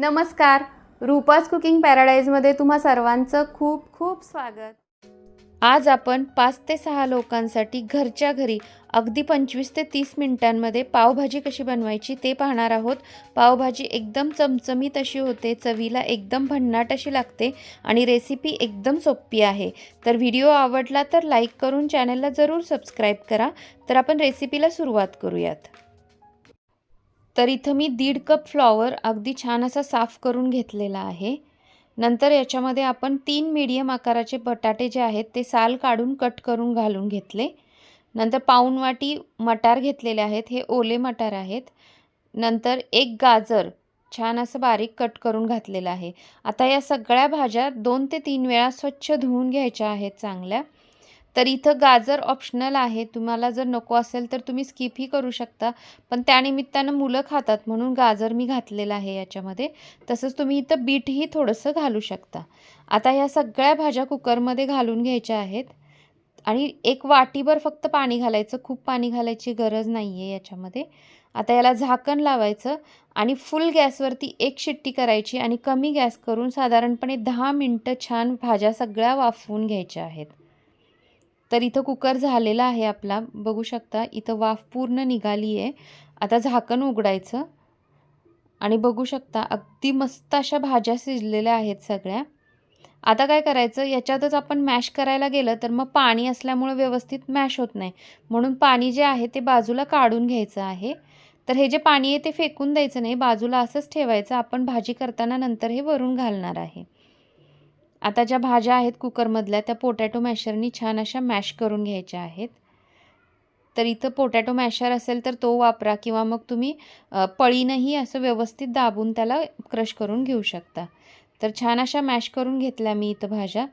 नमस्कार. रूपास कुकिंग पॅराडाईजमध्ये तुम्हा सर्वांचं खूप खूप स्वागत. आज आपण पाच ते सहा लोकांसाठी घरच्या घरी अगदी पंचवीस ते तीस मिनिटांमध्ये पावभाजी कशी बनवायची ते पाहणार आहोत. पावभाजी एकदम चमचमीत अशी होते चवीला एकदम भन्नाट अशी लागते आणि रेसिपी एकदम सोपी आहे. तर व्हिडिओ आवडला तर लाईक करून चॅनलला जरूर सबस्क्राईब करा. तर आपण रेसिपीला सुरुवात करूयात. तर इथं मी दीड कप फ्लॉवर अगदी छान असा साफ करून घेतलेला आहे. नंतर याच्यामध्ये आपण तीन मीडियम आकाराचे बटाटे जे आहेत ते साल काढून कट करून घालून घेतले. नंतर पाऊण वाटी मटार घेतलेले आहेत. हे ओले मटार आहेत. नंतर एक गाजर छान असं बारीक कट करून घातलेलं आहे. आता या सगळ्या भाज्या दोन ते तीन वेळा स्वच्छ धुवून घ्यायच्या आहेत चांगल्या. तर इथं गाजर ऑप्शनल आहे. तुम्हाला जर नको असेल तर तुम्ही स्किपही करू शकता. पण त्यानिमित्तानं मुलं खातात म्हणून गाजर मी घातलेलं आहे याच्यामध्ये. तसंच तुम्ही इथं बीटही थोडंसं घालू शकता. आता ह्या सगळ्या भाज्या कुकरमध्ये घालून घ्यायच्या आहेत. आणि एक वाटीभर फक्त पाणी घालायचं. खूप पाणी घालायची गरज नाही आहे याच्यामध्ये. आता याला झाकण लावायचं आणि फुल गॅसवरती एक शिट्टी करायची आणि कमी गॅस करून साधारणपणे दहा मिनटं छान भाज्या सगळ्या वाफवून घ्यायच्या आहेत. तर इथं कुकर झालेला आहे आपला. बघू शकता इथं वाफ पूर्ण निघाली आहे आता झाकण उघडायचं. आणि बघू शकता अगदी मस्त अशा भाज्या शिजलेल्या आहेत सगळ्या. आता काय करायचं याच्यातच आपण मॅश करायला गेलं तर मग पाणी असल्यामुळे व्यवस्थित मॅश होत नाही. म्हणून पाणी जे आहे ते बाजूला काढून घ्यायचं आहे. तर हे जे पाणी आहे ते फेकून द्यायचं नाही बाजूला असंच ठेवायचं. आपण भाजी करताना नंतर हे वरून घालणार आहे. आता ज्या भाज्या आहेत कुकरमधल्या त्या पोटॅटो मॅशरनी छान अशा मॅश करून घ्यायच्या आहेत. तर इथं पोटॅटो मॅशर असेल तर तो वापरा किंवा मग तुम्ही पळीनंही असं व्यवस्थित दाबून त्याला क्रश करून घेऊ शकता. तर छान अशा मॅश करून घेतल्या मी इथं भाज्या.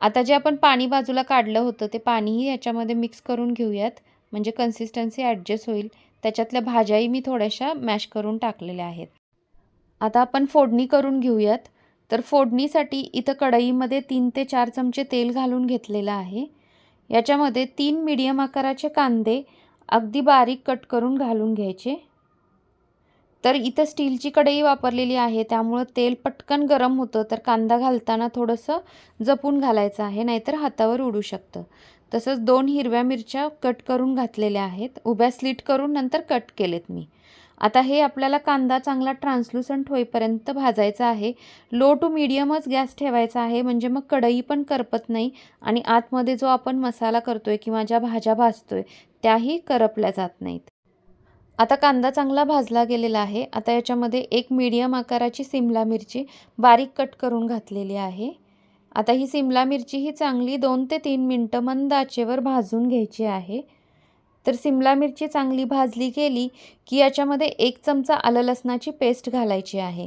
आता जे आपण पाणी बाजूला काढलं होतं ते पाणीही याच्यामध्ये मिक्स करून घेऊयात. म्हणजे कन्सिस्टन्सी ॲडजस्ट होईल. त्याच्यातल्या भाज्याही मी थोड्याशा मॅश करून टाकलेल्या आहेत. आता आपण फोडणी करून घेऊयात. तर फोडणीसाठी इथं कढईमध्ये तीन ते चार चमचे तेल घालून घेतलेलं आहे. याच्यामध्ये तीन मीडियम आकाराचे कांदे अगदी बारीक कट करून घालून घ्यायचे. तर इथं स्टीलची कढई वापरलेली आहे त्यामुळं तेल पटकन गरम होतं तर कांदा घालताना थोडंसं जपून घालायचं आहे नाहीतर हातावर उडू शकतं. तसंच दोन हिरव्या मिरच्या कट करून घातलेल्या आहेत. उभ्या स्लीट करून नंतर कट केलेत मी. आता हे आपल्याला कांदा चांगला ट्रान्सलुसंट होईपर्यंत भाजायचा आहे. लो टू मिडियमच गॅस ठेवायचा आहे. म्हणजे मग कढई पण करपत नाही. आणि आतमध्ये जो आपण मसाला करतोय किंवा ज्या भाज्या भाजतोय त्याही करपल्या जात नाहीत. आता कांदा चांगला भाजला गेलेला आहे. आता याच्यामध्ये एक मीडियम आकाराची सिमला मिरची बारीक कट करून घातलेली आहे. आता ही सिमला मिरची ही चांगली दोन ते तीन मिनटं मंद आचेवर भाजून घ्यायची आहे. तर सिमला मिरची चांगली भाजली गेली की याच्यामध्ये एक चमचा आलं लसणाची पेस्ट घालायची आहे.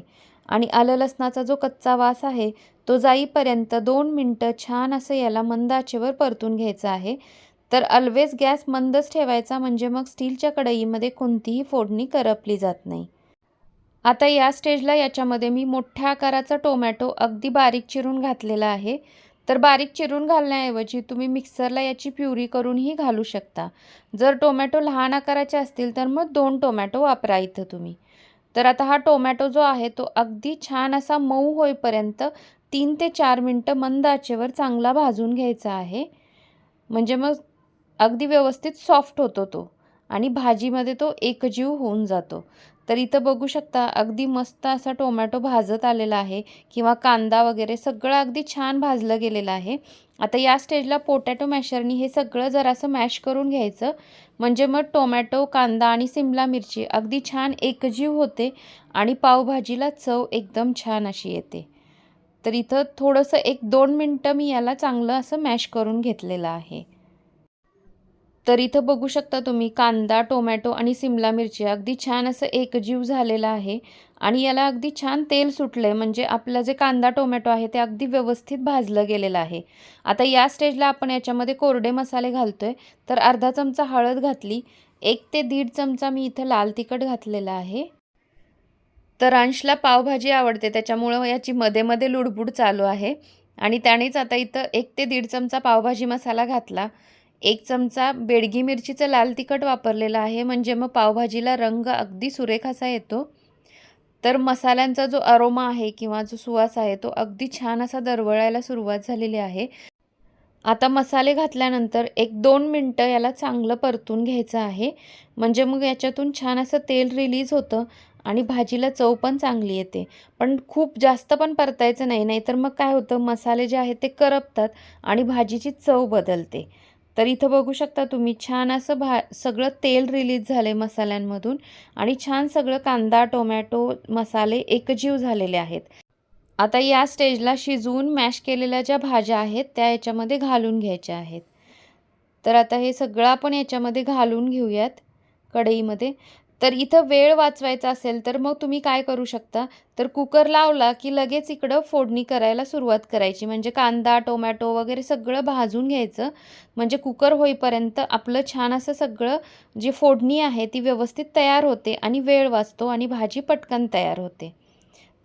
आणि आलं लसणाचा जो कच्चा वास आहे तो जाईपर्यंत दोन मिनटं छान असं याला मंद आचेवर परतून घ्यायचं आहे. तर ऑलवेज गॅस मंदच ठेवायचा म्हणजे मग स्टीलच्या कढईमध्ये कोणतीही फोडणी करपली जात नाही. आता या स्टेजला याच्यामध्ये मी मोठ्या आकाराचा टोमॅटो अगदी बारीक चिरून घातलेला आहे. तर बारीक चिरून घालण्याऐवजी तुम्ही मिक्सरला याची प्युरी करूनही घालू शकता. जर टोमॅटो लहान आकाराचे असतील तर मग दोन टोमॅटो वापरा इथं तुम्ही. तर आता हा टोमॅटो जो आहे तो अगदी छान असा मऊ होईपर्यंत तीन ते चार मिनटं मंद आचेवर चांगला भाजून घ्यायचा आहे. म्हणजे मग अगदी व्यवस्थित सॉफ्ट होतो तो आणि भाजीमध्ये तो एकजीव होऊन जातो. तर इथं बघू शकता अगदी मस्त असा टोमॅटो भाजत आलेला आहे किंवा कांदा वगैरे सगळं अगदी छान भाजलं गेलेलं आहे. आता या स्टेजला पोटॅटो मॅशरनी हे सगळं जरासं मॅश करून घ्यायचं. म्हणजे मग टोमॅटो कांदा आणि सिमला मिरची अगदी छान एकजीव होते आणि पावभाजीला चव एकदम छान अशी येते. तर इथं थोडंसं एक दोन मिनटं मी याला चांगलं असं मॅश करून घेतलेलं आहे. तर इथं बघू शकता तुम्ही कांदा टोमॅटो आणि सिमला मिरची अगदी छान असं एकजीव झालेलं आहे. आणि याला अगदी छान तेल सुटलं आहे म्हणजे आपलं जे कांदा टोमॅटो आहे ते अगदी व्यवस्थित भाजलं गेलेलं आहे. आता या स्टेजला आपण याच्यामध्ये कोरडे मसाले घालतो आहे तर अर्धा चमचा हळद घातली एक ते दीड चमचा मी इथं लाल तिखट घातलेला आहे. तर अंशला पावभाजी आवडते त्याच्यामुळं याची मध्ये मध्ये लुडबुड चालू आहे. आणि त्यानेच आता इथं एक ते दीड चमचा पावभाजी मसाला घातला. एक चमचा बेडगी मिरचीचं लाल तिखट वापरलेलं आहे. म्हणजे मग पावभाजीला रंग अगदी सुरेख असा येतो. तर मसाल्यांचा जो अरोमा आहे किंवा जो सुवास आहे तो अगदी छान असा दरवळायला सुरुवात झालेली आहे. आता मसाले घातल्यानंतर एक दोन मिनटं याला चांगलं परतून घ्यायचं आहे. म्हणजे मग याच्यातून छान असं तेल रिलीज होतं आणि भाजीला चव पण चांगली येते. पण खूप जास्त पण परतायचं नाही नाहीतर मग काय होतं मसाले जे आहेत ते करपतात आणि भाजीची चव बदलते. तर इथं बघू शकता तुम्ही छान असं भा सगळं तेल रिलीज झाले मसाल्यांमधून आणि छान सगळं कांदा टोमॅटो मसाले एकजीव झालेले आहेत. आता या स्टेजला शिजवून मॅश केलेल्या ज्या भाज्या आहेत त्या याच्यामध्ये घालून घ्यायच्या आहेत. तर आता हे सगळं आपण याच्यामध्ये घालून घेऊयात कढईमध्ये. तर इथं वेळ वाचवायचा असेल तर मग तुम्ही काय करू शकता? तर कुकर लावला की लगेच इकडं फोडणी करायला सुरुवात करायची. म्हणजे कांदा टोमॅटो वगैरे सगळं भाजून घ्यायचं. म्हणजे कुकर होईपर्यंत आपलं छान असं सगळं जी फोडणी आहे ती व्यवस्थित तयार होते आणि वेळ वाचतो आणि भाजी पटकन तयार होते.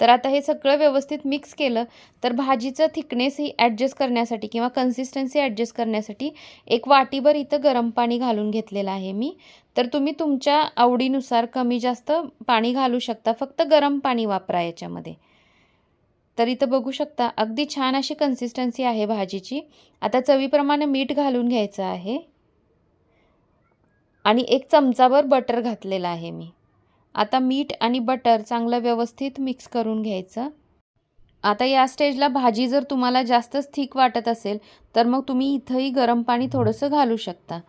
तर आता हे सगळं व्यवस्थित मिक्स केलं तर भाजीचं थिकनेस ही ॲडजस्ट करण्यासाठी किंवा कन्सिस्टन्सी ॲडजस्ट करण्यासाठी एक वाटीभर इथं गरम पाणी घालून घेतलेलं आहे मी. तर तुम्ही तुमच्या आवडीनुसार कमी जास्त पाणी घालू शकता फक्त गरम पाणी वापरा याच्यामध्ये. तर इथं बघू शकता अगदी छान अशी कन्सिस्टन्सी आहे भाजीची. आता चवीप्रमाणे मीठ घालून घ्यायचं आहे. आणि एक चमचाभर बटर घातलेलं आहे मी. आता मीठ आणि बटर चांगलं व्यवस्थित मिक्स करून घ्यायचं. आता या स्टेजला भाजी जर तुम्हाला जास्तच थिक वाटत असेल तर मग तुम्ही इथंही गरम पाणी थोडंसं घालू शकता.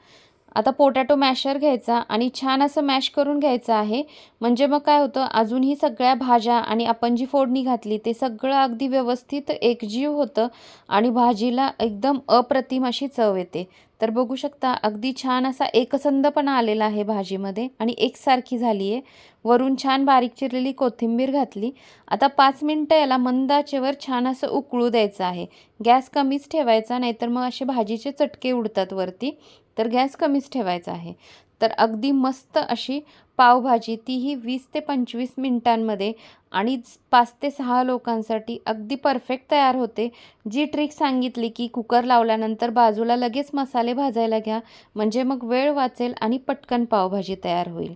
आता पोटॅटो मॅशर घ्यायचा आणि छान असं मॅश करून घ्यायचं आहे. म्हणजे मग काय होतं अजूनही सगळ्या भाज्या आणि आपण जी फोडणी घातली ते सगळं अगदी व्यवस्थित एकजीव होतं आणि भाजीला एकदम अप्रतिम अशी चव येते. तर बघू शकता अगदी छान असा एकसंदपणा आलेला आहे भाजीमध्ये आणि एकसारखी झाली आहे वरून छान बारीक चिरलेली कोथिंबीर घातली. आता पाच मिनटं याला मंदाचेवर छान असं उकळू द्यायचं आहे. गॅस कमीच ठेवायचा नाहीतर मग असे भाजीचे चटके उडतात वरती. तर गॅस कमीच ठेवायचा आहे. तर अगदी मस्त अशी पावभाजी तीही वीस ते पंचवीस मिनटांमध्ये आणि पाच ते सहा लोकांसाठी अगदी परफेक्ट तयार होते. जी ट्रिक सांगितली की कुकर लावल्यानंतर बाजूला लगेच मसाले भाजायला घ्या म्हणजे मग वेळ वाचेल आणि पटकन पावभाजी तयार होईल.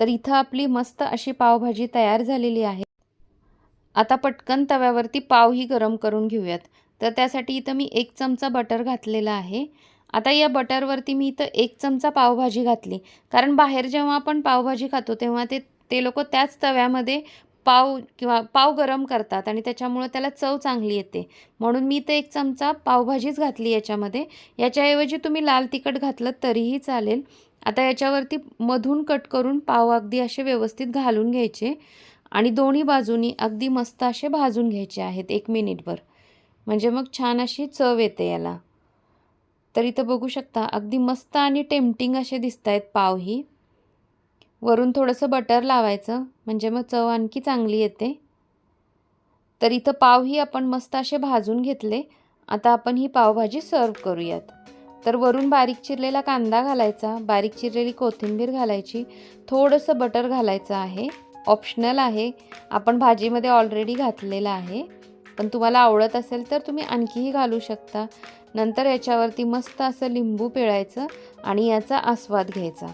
तर इथं आपली मस्त अशी पावभाजी तयार झालेली आहे. आता पटकन तव्यावरती पावही गरम करून घेऊयात. तर त्यासाठी इथं मी एक चमचा बटर घातलेला आहे. आता या बटरवरती मी इथं एक चमचा पावभाजी घातली. कारण बाहेर जेव्हा आपण पावभाजी खातो तेव्हा ते ते लोक त्याच तव्यामध्ये पाव किंवा पाव गरम करतात आणि त्याच्यामुळं त्याला चव चांगली येते. म्हणून मी इथं एक चमचा पावभाजीच घातली याच्यामध्ये. याच्याऐवजी तुम्ही लाल तिखट घातलं तरीही चालेल. आता याच्यावरती मधून कट करून पाव अगदी असे व्यवस्थित घालून घ्यायचे आणि दोन्ही बाजूनी अगदी मस्त असे भाजून घ्यायचे आहेत एक मिनिटभर. म्हणजे मग छान अशी चव येते याला. तर इथं बघू शकता अगदी मस्त आणि टेम्पटिंग असे दिसत आहेत पावही. वरून थोडंसं बटर लावायचं म्हणजे मग चव आणखी चांगली येते. तर इथं पावही आपण मस्त असे भाजून घेतले. आता आपण ही पावभाजी सर्व करूयात. तर वरून बारीक चिरलेला कांदा घालायचा बारीक चिरलेली कोथिंबीर घालायची थोडंसं बटर घालायचं आहे. ऑप्शनल आहे. आपण भाजीमध्ये ऑलरेडी घातलेलं आहे. पण तुम्हाला आवडत असेल तर तुम्ही आणखीही घालू शकता. नंतर याच्यावरती मस्त असं लिंबू पिळायचं आणि याचा आस्वाद घ्यायचा.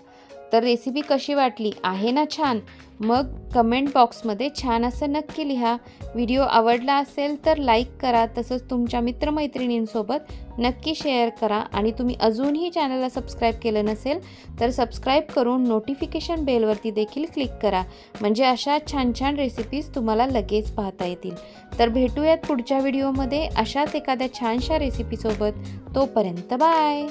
तर रेसिपी कशी वाटली? आहे ना छान? मग कमेंट बॉक्समध्ये छान असं नक्की लिहा. व्हिडिओ आवडला असेल तर लाईक करा. तसंच तुमच्या मित्रमैत्रिणींसोबत नक्की शेअर करा. आणि तुम्ही अजूनही चॅनलला सबस्क्राईब केलं नसेल तर सबस्क्राईब करून नोटिफिकेशन बेलवरती देखील क्लिक करा. म्हणजे अशा छान छान रेसिपीज तुम्हाला लगेच पाहता येतील. तर भेटूयात पुढच्या व्हिडिओमध्ये अशाच एखाद्या छानशा रेसिपीसोबत तोपर्यंत बाय